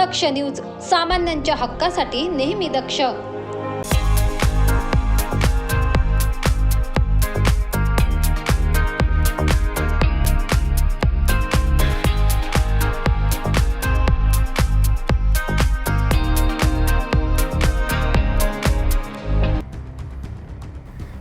दक्ष news सामान्यांच्या हक्कासाठी नेहमी दक्ष.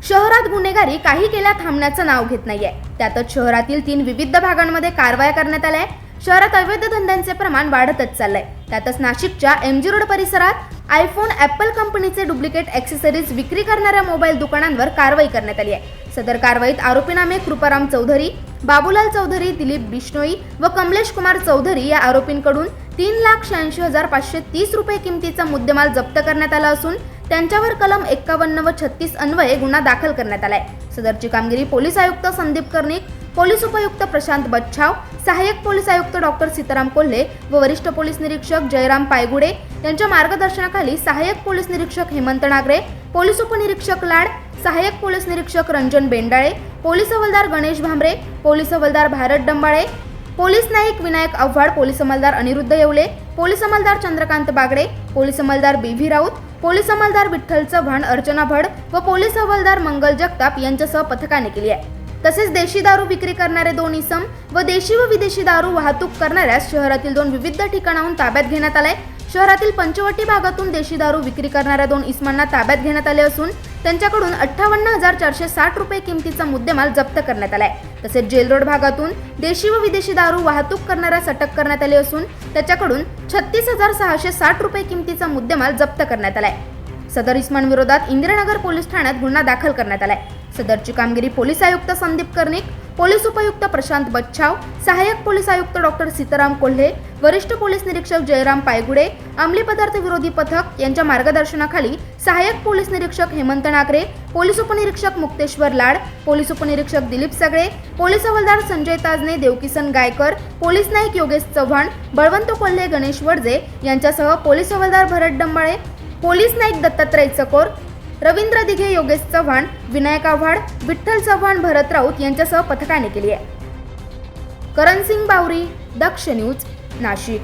शहरात गुन्हेगारी काही केल्या थांबण्याचं नाव घेत नाहीये. त्यातच शहरातील तीन विविध भागांमध्ये कारवाया करण्यात आल्या शहरात अवैध धंद्यांचे प्रमाण वाढतच चाललंय. त्यातच नाशिकच्या एम जी रोड परिसरात आयफोन ॲपल कंपनीचे डुप्लिकेट ॲक्सेसरीज विक्री करणाऱ्या मोबाईल दुकानांवर कारवाई करण्यात आली आहे. सदर कारवाईत आरोपीनामे कृपाराम चौधरी बाबूलाल चौधरी दिलीप बिश्नोई व कमलेश कुमार चौधरी या आरोपींकडून तीन लाख शहाऐंशी हजार पाचशे तीस रुपये किमतीचा मुद्देमाल जप्त करण्यात आला असून त्यांच्यावर कलम एक्कावन्न व छत्तीस अन्वये गुन्हा दाखल करण्यात आलाय. सदरची कामगिरी पोलीस आयुक्त संदीप कर्णिक पोलीस उपायुक्त प्रशांत बच्छाव सहाय्यक पोलीस आयुक्त डॉक्टर सीताराम कोल्हे व वरिष्ठ पोलीस निरीक्षक जयराम पायगुडे यांच्या मार्गदर्शनाखाली सहाय्यक पोलीस निरीक्षक हेमंत नागरे पोलीस उपनिरीक्षक लाड सहाय्यक पोलीस निरीक्षक रंजन बेंडाळे पोलीस हवालदार गणेश भांबरे पोलीस हवालदार भारत डंबाळे पोलीस नाईक विनायक आव्हाड पोलीस अंमलदार अनिरुद्ध येवले पोलीस अंमलदार चंद्रकांत बागडे पोलीस अंमलदार बी व्ही राऊत पोलीस अंमलदार विठ्ठल चव्हाण अर्चना भड व पोलीस हवालदार मंगल जगताप यांच्यासह पथकाने केली आहे. तसेच देशी दारू विक्री करणारे दोन इसम व देशी व विदेशी दारू वाहतूक करणाऱ्यास शहरातील दोन विविध ठिकाणाहून ताब्यात घेण्यात आलाय. शहरातील पंचवटी भागातून देशी दारू विक्री करणाऱ्या दोन इसमांना ताब्यात घेण्यात आले असून त्यांच्याकडून अठ्ठावन्न हजार चारशे साठ रुपये किमतीचा मुद्देमाल जप्त करण्यात आलाय. तसेच जेल रोड भागातून देशी व विदेशी दारू वाहतूक करणाऱ्यास अटक करण्यात आली असून त्याच्याकडून छत्तीस हजार सहाशे साठ रुपये किमतीचा मुद्देमाल जप्त करण्यात आलाय. सदर इस्मांविरोधात इंदिरानगर पोलीस ठाण्यात गुन्हा दाखल करण्यात आलाय. सदरची कामगिरी पोलीस आयुक्त संदीप कर्णिक पोलीस उपायुक्त प्रशांत बच्छाव सहाय्यक पोलीस आयुक्त डॉक्टर सीताराम कोल्हे वरिष्ठ पोलीस निरीक्षक जयराम पायगुडे अंमली पदार्थ विरोधी पथक यांच्या मार्गदर्शनाखाली सहाय्यक पोलीस निरीक्षक हेमंत नागरे पोलीस उपनिरीक्षक मुक्तेश्वर लाड पोलीस उपनिरीक्षक दिलीप सगळे पोलीस हवालदार संजय ताजने देवकिसन गायकर पोलीस नाईक योगेश चव्हाण बळवंत कोल्हे गणेश वडजे यांच्यासह पोलीस हवालदार भरत डंबाळे पोलीस नाईक दत्तात्रय चकोर रवींद्र दिघे योगेश चव्हाण विनायक आव्हाड विठ्ठल चव्हाण भरत राऊत यांच्यासह पथकाने केली आहे. करणसिंग बावरी दक्ष न्यूज नाशिक.